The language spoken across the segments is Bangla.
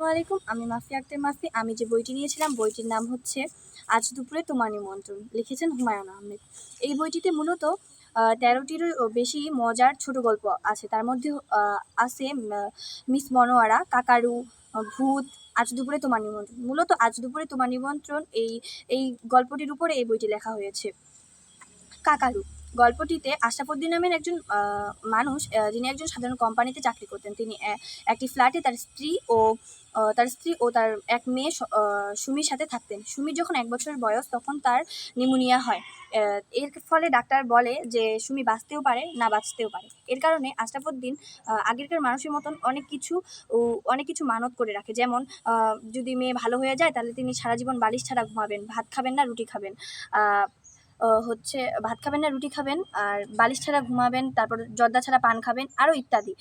আসসালামাইকুম আমি মাফি আক্তার মাফি। আমি যে বইটি নিয়েছিলাম, বইটির নাম হচ্ছে আজ দুপুরে তোমার নিমন্ত্রণ, লিখেছেন হুমায়ুন আহমেদ। এই বইটিতে মূলত তেরোটিরও বেশি মজার ছোট গল্প আছে। তার মধ্যে আছে মিস মনোয়ারা, কাকারু, ভূত, আজ দুপুরে তোমার নিমন্ত্রণ। মূলত আজ দুপুরে তোমার নিমন্ত্রণ এই এই গল্পটির উপরে এই বইটি লেখা হয়েছে। কাকারু গল্পটিতে আশরাফুদ্দিন নামের একজন মানুষ যিনি একজন সাধারণ কোম্পানিতে চাকরি করতেন। তিনি একটি ফ্ল্যাটে তার স্ত্রী ও তার স্ত্রী ও তার এক মেয়ে সুমির সাথে থাকতেন। সুমির যখন এক বছর বয়স, তখন তার নিউমোনিয়া হয়। এর ফলে ডাক্তার বলে যে, সুমি বাঁচতেও পারে, না বাঁচতেও পারে। এর কারণে আশরাফুদ্দিন আগেরকার মানুষের মতন অনেক কিছু অনেক কিছু মানত করে রাখে। যেমন যদি মেয়ে ভালো হয়ে যায়, তাহলে তিনি সারা জীবন বালিশ ছাড়া ঘুমাবেন, ভাত খাবেন না, রুটি খাবেন। হচ্ছে ভাত খাবেন না, রুটি খাবেন, আর বালিশ ছাড়া ঘুমাবেন, তারপর জর্দা ছাড়া পান খাবেন আরও ইত্যাদি।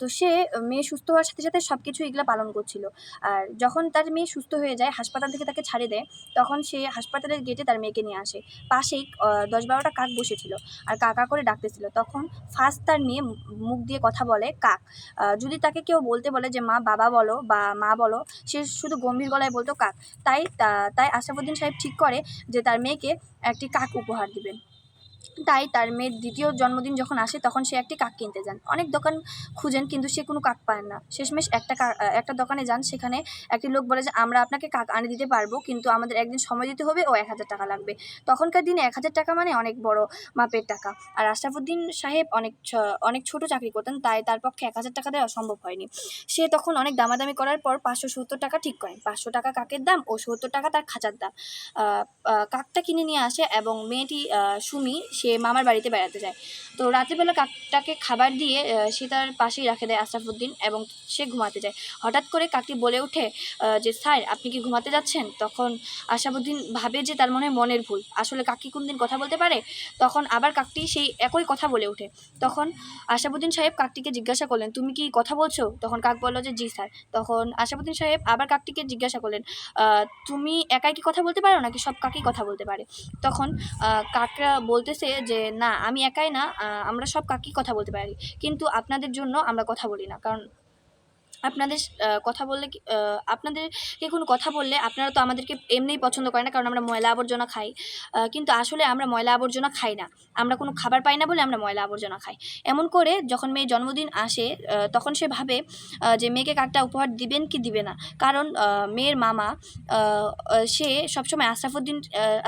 তো সে মেয়ে সুস্থ হওয়ার সাথে সাথে সব কিছু এগুলো পালন করছিল। আর যখন তার মেয়ে সুস্থ হয়ে যায়, হাসপাতাল থেকে তাকে ছাড়ে দেয়, তখন সে হাসপাতালের গেটে তার মেয়েকে নিয়ে আসে। পাশেই দশ বারোটা কাক বসেছিল, আর কাকা করে ডাকতেছিল। তখন ফার্স্ট তার মেয়ে মুখ দিয়ে কথা বলে, কাক যদি তাকে কেউ বলতে বলে যে, মা, বাবা বলো বা মা বলো সে শুধু গম্ভীর গলায় বলতো, কাক। তাই তাই আশাফুদ্দিন সাহেব ঠিক করে যে, তার মেয়েকে একটি কাক উপহার দিবেন? তাই তার মেয়ের দ্বিতীয় জন্মদিন যখন আসে, তখন সে একটি কাক কিনতে যান। অনেক দোকান খুঁজেন, কিন্তু সে কোনো কাক পায় না। শেষমেশ একটা একটা দোকানে যান, সেখানে একটি লোক বলে যে, আমরা আপনাকে কাক আনে দিতে পারব, কিন্তু আমাদের একদিন সময় দিতে হবে, ও এক হাজার টাকা লাগবে। তখনকার দিনে এক হাজার টাকা মানে অনেক বড় মাপের টাকা। আর আশরাফুদ্দিন সাহেব অনেক অনেক ছোট চাকরি করতেন, তাই তার পক্ষে এক হাজার টাকা দেওয়া সম্ভব হয়নি। সে তখন অনেক দামাদামি করার পর পাঁচশো সত্তর টাকা ঠিক করেন। পাঁচশো টাকা কাকের দাম ও সত্তর টাকা তার খাঁচার দাম। কাকটা কিনে নিয়ে আসে এবং মেয়েটি সুমি সে মামার বাড়িতে বেড়াতে যায়। তো রাতেরবেলা কাকটাকে খাবার দিয়ে সে তার পাশেই রাখে দেয় আশরাফুদ্দিন এবং সে ঘুমাতে যায়। হঠাৎ করে কাকটি বলে ওঠে যে, স্যার, আপনি কি ঘুমাতে যাচ্ছেন? তখন আশরাফুদ্দিন ভাবে যে তার মনে মনের ভুল। আসলে কাকি কোনদিন কথা বলতে পারে? তখন আবার কাকটি সেই একই কথা বলে ওঠে। তখন আশরাফুদ্দিন সাহেব কাকটিকে জিজ্ঞাসা করলেন, তুমি কি কথা বলছো? তখন কাক বলল যে, জি, স্যার। তখন আশরাফুদ্দিন সাহেব আবার কাকটিকে জিজ্ঞাসা করলেন তুমি একাই কি কথা বলতে পারো নাকি সব কাকই কথা বলতে পারে? তখন কাকরা কাকরা বলতেছে যে, না, আমি একাই না আমরা সব কাকি কথা বলতে পারি। কিন্তু আপনাদের জন্য আমরা কথা বলি না। কারণ আপনাদের কথা বললে আপনাদেরকে কোনো কথা বললে আপনারা তো আমাদেরকে এমনিই পছন্দ করেন না, কারণ আমরা ময়লা আবর্জনা খাই। কিন্তু আসলে আমরা ময়লা আবর্জনা খাই না। আমরা কোনো খাবার পাই না বলে আমরা ময়লা আবর্জনা খাই। এমন করে যখন মেয়ের জন্মদিন আসে তখন সে ভাবে যে মেয়েকে কাকটা উপহার দিবেন কি দিবে না। কারণ মেয়ের মামা সে সবসময় আশরাফুদ্দিন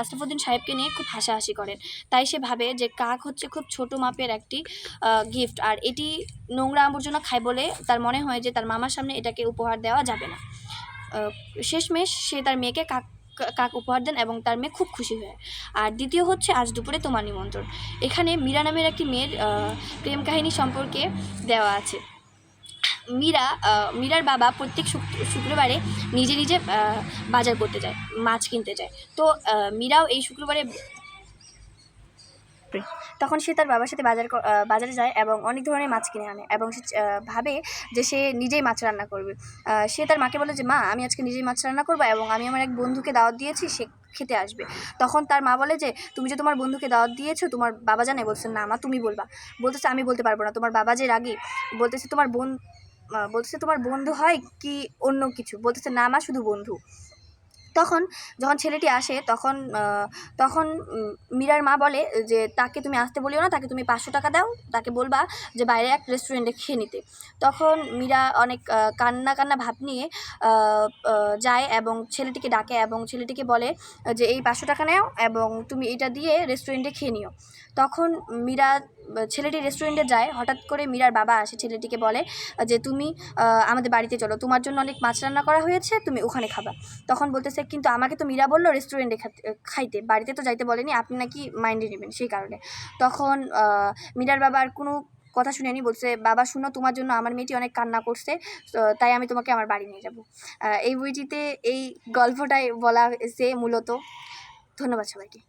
আশরাফুদ্দিন সাহেবকে নিয়ে খুব হাসাহাসি করেন। তাই সে ভাবে যে কাক হচ্ছে খুব ছোট মাপের একটি গিফট আর এটি নোংরা আবর্জনা খায় বলে তার মনে হয় যে তার মামার সামনে এটাকে উপহার দেওয়া যাবে না। শেষমেশ সে তার মেয়েকে কাক কাক উপহার দেন এবং তার মেয়ে খুব খুশি হয়। আর দ্বিতীয় হচ্ছে আজ দুপুরে তোমার নিমন্ত্রণ। এখানে মীরা নামের একটি মেয়ের প্রেম কাহিনী সম্পর্কে দেওয়া আছে। মীরা মীরার বাবা প্রত্যেক শুক্রবারে নিজে নিজে বাজার করতে যায়, মাছ কিনতে যায়। তো মীরাও এই শুক্রবারে তখন সে তার বাবার সাথে বাজার বাজারে যায় এবং অনেক ধরনের মাছ কিনে আনে এবং সে ভাবে যে সে নিজেই মাছ রান্না করবে। সে তার মাকে বলে যে, মা, আমি আজকে নিজেই মাছ রান্না করব এবং আমি আমার এক বন্ধুকে দাওয়াত দিয়েছি, সে খেতে আসবে। তখন তার মা বলে যে, তুমি যে তোমার বন্ধুকে দাওয়াত দিয়েছ, তোমার বাবা জানে? বলছে, না মা, তুমি বলবা। বলতেছে, আমি বলতে পারব না, তোমার বাবা যে রাগি। বলতেছে, তোমার বোন বলতেছে, তোমার বন্ধু হয় কি অন্য কিছু? বলতেছে, না মা, শুধু বন্ধু। তখন যখন ছেলেটি আসে, তখন তখন মীরার মা বলে যে, তাকে তুমি আসতে বলিও না, তাকে তুমি পাঁচশো টাকা দাও, তাকে বলবা যে, বাইরে এক রেস্টুরেন্টে খেয়ে নিতে। তখন মীরা অনেক কান্না কান্না ভাব নিয়ে যায় এবং ছেলেটিকে ডাকে এবং ছেলেটিকে বলে যে, এই পাঁচশো টাকা নেও এবং তুমি এটা দিয়ে রেস্টুরেন্টে খেয়ে নিও। তখন মীরা ছেলেটি রেস্টুরেন্টে যায়, হঠাৎ করে মীরার বাবা আসে, ছেলেটিকে বলে যে তুমি আমাদের বাড়িতে চলো, তোমার জন্য অনেক মাছ রান্না করা হয়েছে, তুমি ওখানে খাবা। তখন বলতেছে, কিন্তু আমাকে তো মীরা বলল রেস্টুরেন্টে খাইতে, বাড়িতে তো যাইতে বলেনি, আপনি নাকি মাইন্ডে নেবেন? সেই কারণে। তখন মীরার বাবা আর কোনো কথা শুনেনি, বলছে, বাবা, শুনো, তোমার জন্য আমার মেয়েটি অনেক কান্না করছে তাই আমি তোমাকে আমার বাড়ি নিয়ে যাব। এই বইটিতে এই গল্পটাই বলা হয়েছে মূলত। ধন্যবাদ সবাইকে।